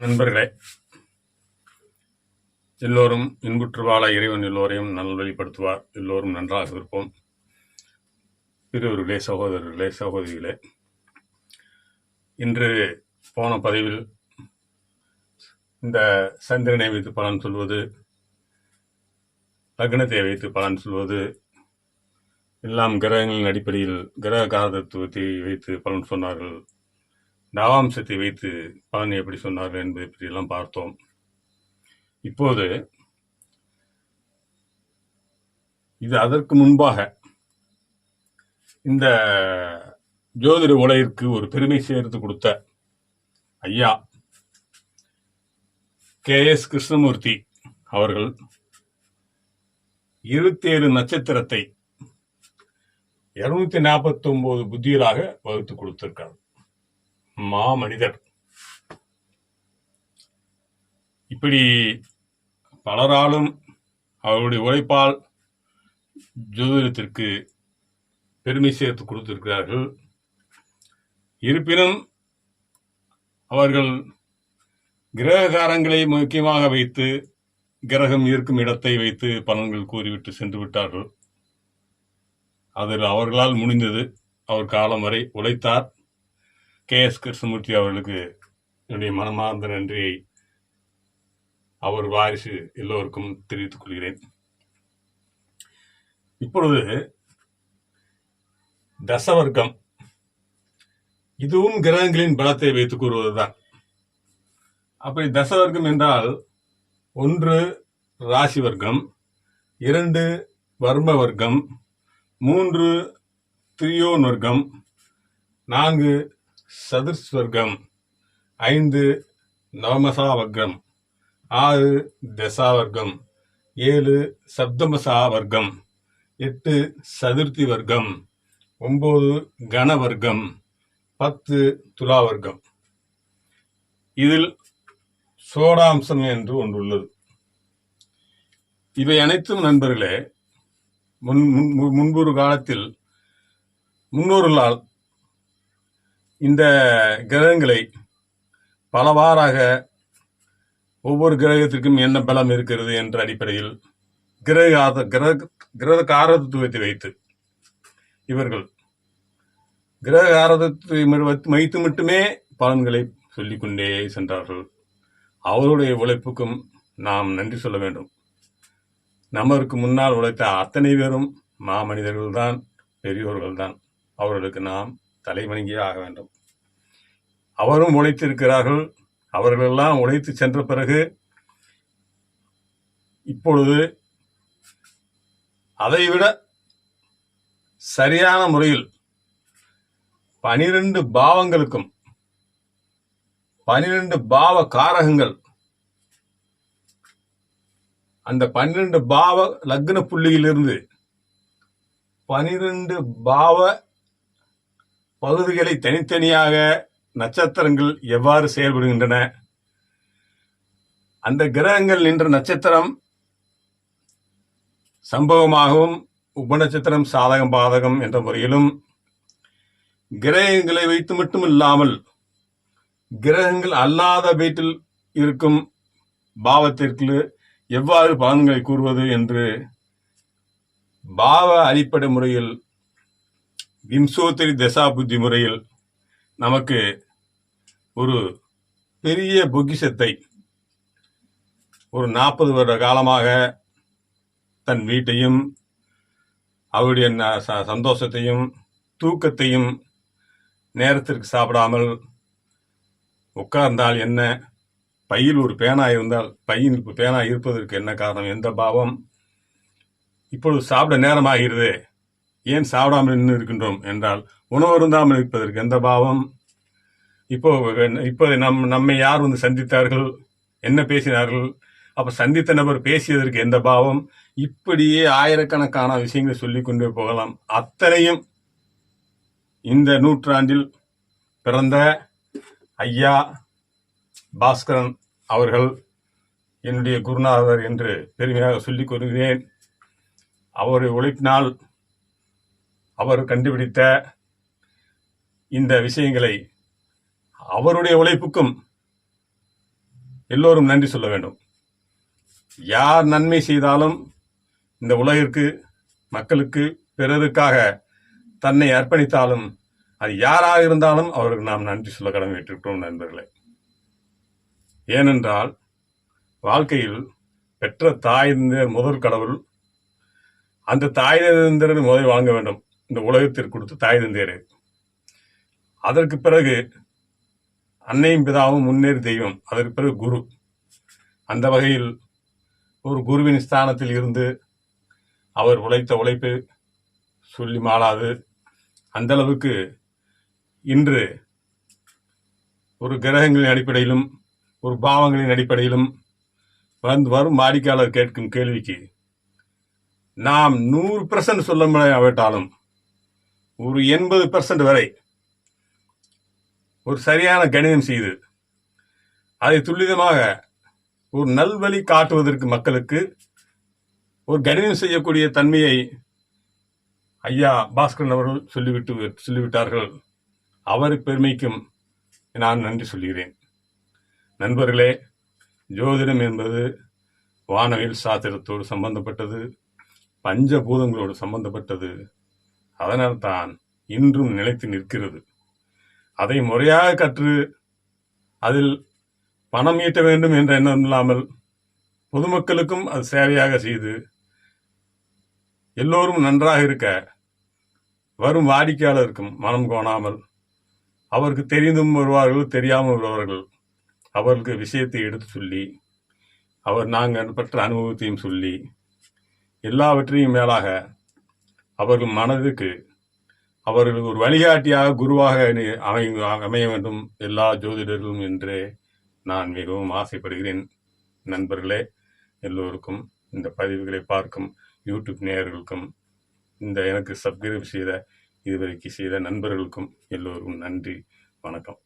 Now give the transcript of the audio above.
நண்பர்களே எல்லோரும் இன்புற்று வாழ இறைவன் எல்லோரையும் நல்வழிப்படுத்துவார் எல்லோரும் நன்றாக இருப்போம். பெரியவர்களே சகோதரர்களே சகோதரிகளே இன்று போன பதிவில் இந்த சந்திரனை வைத்து பலன் சொல்வது லக்னத்தை வைத்து பலன் சொல்வது எல்லாம் கிரகங்களின் அடிப்படையில் கிரக காரதத்துவத்தை வைத்து பலன் சொன்னார்கள். நவாம்சத்தை வைத்து பலன் எப்படி சொன்னார்கள் என்பதை பற்றியெல்லாம் பார்த்தோம். இப்போது இது அதற்கு முன்பாக இந்த ஜோதிட உலகிற்கு ஒரு பெருமை சேர்த்து கொடுத்த ஐயா கே எஸ் கிருஷ்ணமூர்த்தி அவர்கள் இருபத்தேழு நட்சத்திரத்தை இருநூத்தி நாற்பத்தி ஒன்பது புத்தியலாக வகுத்து கொடுத்திருக்கிறார். மாமனிதர். இப்படி பலராலும் அவருடைய உழைப்பால் ஜோதிடத்திற்கு பெருமை சேர்த்து கொடுத்திருக்கிறார்கள். இருப்பினும் அவர்கள் கிரககாரங்களை முக்கியமாக வைத்து கிரகம் இருக்கும் இடத்தை வைத்து பலன்கள் கூறிவிட்டு சென்று விட்டார்கள். அதில் அவர்களால் முடிந்தது அவர் காலம் வரை உழைத்தார். கே. எஸ். கிருஷ்ணமூர்த்தி அவர்களுக்கு என்னுடைய மனமார்ந்த நன்றியை அவர் வாரிசு எல்லோருக்கும் தெரிவித்துக் கொள்கிறேன். இப்பொழுது தசவர்க்கம். இதுவும் கிரகங்களின் பலத்தை வைத்துக் கூறுவதுதான். அப்படி தசவர்க்கம் என்றால் ஒன்று ராசி வர்க்கம் இரண்டு வர்ம வர்க்கம் மூன்று திரியோன் வர்க்கம் நான்கு சதுர்ஸ்வர்க்கம் ஐந்து நவமசா வர்க்கம் ஆறு தசாவர்க்கம் ஏழு சப்தமசா வர்க்கம் எட்டு சதுர்த்தி வர்க்கம் ஒம்பது கன வர்க்கம் பத்து துலாவர்க்கம். இதில் சோடாம்சம் என்று ஒன்றுள்ளது. இவை அனைத்தும் நண்பர்களே முன் முன்- முன்பொரு காலத்தில் முன்னோர்களால் இந்த கிரகங்களை பலவாறாக ஒவ்வொரு கிரகத்திற்கும் என்ன பலம் இருக்கிறது என்ற அடிப்படையில் கிரக கிரக கிரக காரதத்துவத்தை வைத்து இவர்கள் கிரக காரதத்தை வைத்து மட்டுமே பலன்களை சொல்லிக்கொண்டே சென்றார்கள். அவருடைய உழைப்புக்கும் நாம் நன்றி சொல்ல வேண்டும். நமக்கு முன்னால் உழைத்த அத்தனை பேரும் மாமனிதர்கள்தான் பெரியோர்கள்தான். அவர்களுக்கு நாம் தலைவணங்கியே ஆக வேண்டும். அவரும் உழைத்திருக்கிறார்கள். அவர்களெல்லாம் உழைத்து சென்ற பிறகு இப்பொழுது அதைவிட சரியான முறையில் பனிரெண்டு பாவங்களுக்கும் பனிரெண்டு பாவ காரகங்கள் அந்த பன்னிரண்டு பாவ லக்ன புள்ளியிலிருந்து பனிரெண்டு பாவ பகுதிகளை தனித்தனியாக நட்சத்திரங்கள் எவ்வாறு செயல்படுகின்றன? அந்த கிரகங்கள் நின்ற நட்சத்திரம் சம்பவமாகவும் உபநட்சத்திரம் சாதகம் பாதகம் என்ற முறையிலும் கிரகங்களை வைத்து மட்டும் இல்லாமல் கிரகங்கள் அல்லாத வீட்டில் இருக்கும் பாவத்திற்கு எவ்வாறு பலன்களை கூறுவது என்று பாவ அடிப்படை முறையில் விம்சோத்தரி தசா புத்தி முறையில் நமக்கு ஒரு பெரிய பொக்கிஷத்தை ஒரு நாற்பது வருட காலமாக தன் வீட்டையும் அவருடைய ந- ச- சந்தோஷத்தையும் தூக்கத்தையும் நேரத்திற்கு சாப்பிடாமல் உட்கார்ந்தால் என்ன? பையில் ஒரு பேனா இருந்தால் பையில் பேனா இருப்பதற்கு என்ன காரணம்? எந்த பாவம்? இப்பொழுது சாப்பிட நேரமாகிறது. ஏன் சாப்பிடாமல் நின்று இருக்கின்றோம் என்றால் உணவு அருந்தாமல் இருப்பதற்கு எந்த பாவம்? இப்போ இப்போ நம் நம்மை யார் வந்து சந்தித்தார்கள்? என்ன பேசினார்கள்? அப்போ சந்தித்த நபர் பேசியதற்கு எந்த பாவம்? இப்படியே ஆயிரக்கணக்கான விஷயங்களை சொல்லிக் கொண்டே போகலாம். அத்தனையும் இந்த நூற்றாண்டில் பிறந்த ஐயா பாஸ்கரன் அவர்கள் என்னுடைய குருநாதர் என்று பெருமையாக சொல்லிக் கொள்கிறேன். அவருடைய உழைப்பினால் அவர் கண்டுபிடித்த இந்த விஷயங்களை அவருடைய உழைப்புக்கும் எல்லோரும் நன்றி சொல்ல வேண்டும். யார் நன்மை செய்தாலும் இந்த உலகிற்கு மக்களுக்கு பிறருக்காக தன்னை அர்ப்பணித்தாலும் அது யாராக இருந்தாலும் அவருக்கு நாம் நன்றி சொல்ல கடமைப்பட்டிருக்கிறோம் நண்பர்களே. ஏனென்றால் வாழ்க்கையில் பெற்ற தாய் முதல் கடவுள் அந்த தாய் முதல் வாங்க வேண்டும். இந்த உலகத்திற்கு கொடுத்த தாய் தந்தையர். அதற்கு பிறகு அன்னையும் பிதாவும் முன்னேறி தெய்வம். அதற்கு பிறகு குரு. அந்த வகையில் ஒரு குருவின் ஸ்தானத்தில் இருந்து அவர் உழைத்த உழைப்பு சொல்லி மாளாது. அந்த அளவுக்கு இன்று ஒரு கிரகங்களின் அடிப்படையிலும் ஒரு பாவங்களின் அடிப்படையிலும் வந்து வரும் வாடிக்கையாளர் கேட்கும் கேள்விக்கு நாம் நூறு பர்சன்ட் சொல்ல முடியாவிட்டாலும் ஒரு எண்பது பெர்சன்ட் வரை ஒரு சரியான கணிதம் செய்து அதை துல்லிதமாக ஒரு நல்வழி காட்டுவதற்கு மக்களுக்கு ஒரு கணிதம் செய்யக்கூடிய தன்மையை ஐயா பாஸ்கரன் அவர்கள் சொல்லிவிட்டு சொல்லிவிட்டார்கள். அவர் பெருமைக்கும் நான் நன்றி சொல்கிறேன். நண்பர்களே ஜோதிடம் என்பது வானவில் சாத்திரத்தோடு சம்பந்தப்பட்டது பஞ்சபூதங்களோடு சம்பந்தப்பட்டது. அதனால் தான் இன்றும் நிலைத்து நிற்கிறது. அதை முறையாக கற்று அதில் பணம் ஈட்ட வேண்டும் என்ற எண்ணம் இல்லாமல் பொதுமக்களுக்கும் அது சேவையாக செய்து எல்லோரும் நன்றாக இருக்க வரும் வாடிக்கையாளருக்கும் மனம் கோணாமல் அவருக்கு தெரிந்தும் வருவார்கள் தெரியாமல் வருவார்கள் அவர்களுக்கு விஷயத்தை எடுத்து சொல்லி அவர் நாங்கள் பெற்ற அனுபவத்தையும் சொல்லி எல்லாவற்றையும் மேலாக அவர்கள் மனதுக்கு அவர்களுக்கு ஒரு வழிகாட்டியாக குருவாக அமைய அமைய வேண்டும் எல்லா ஜோதிடர்களும் என்றே நான் மிகவும் ஆசைப்படுகிறேன். நண்பர்களே எல்லோருக்கும் இந்த பதிவுகளை பார்க்கும் யூடியூப் நேயர்களுக்கும் இந்த எனக்கு சப்ஸ்கிரைப் செய்த இதுவரைக்கு செய்த நண்பர்களுக்கும் எல்லோருக்கும் நன்றி வணக்கம்.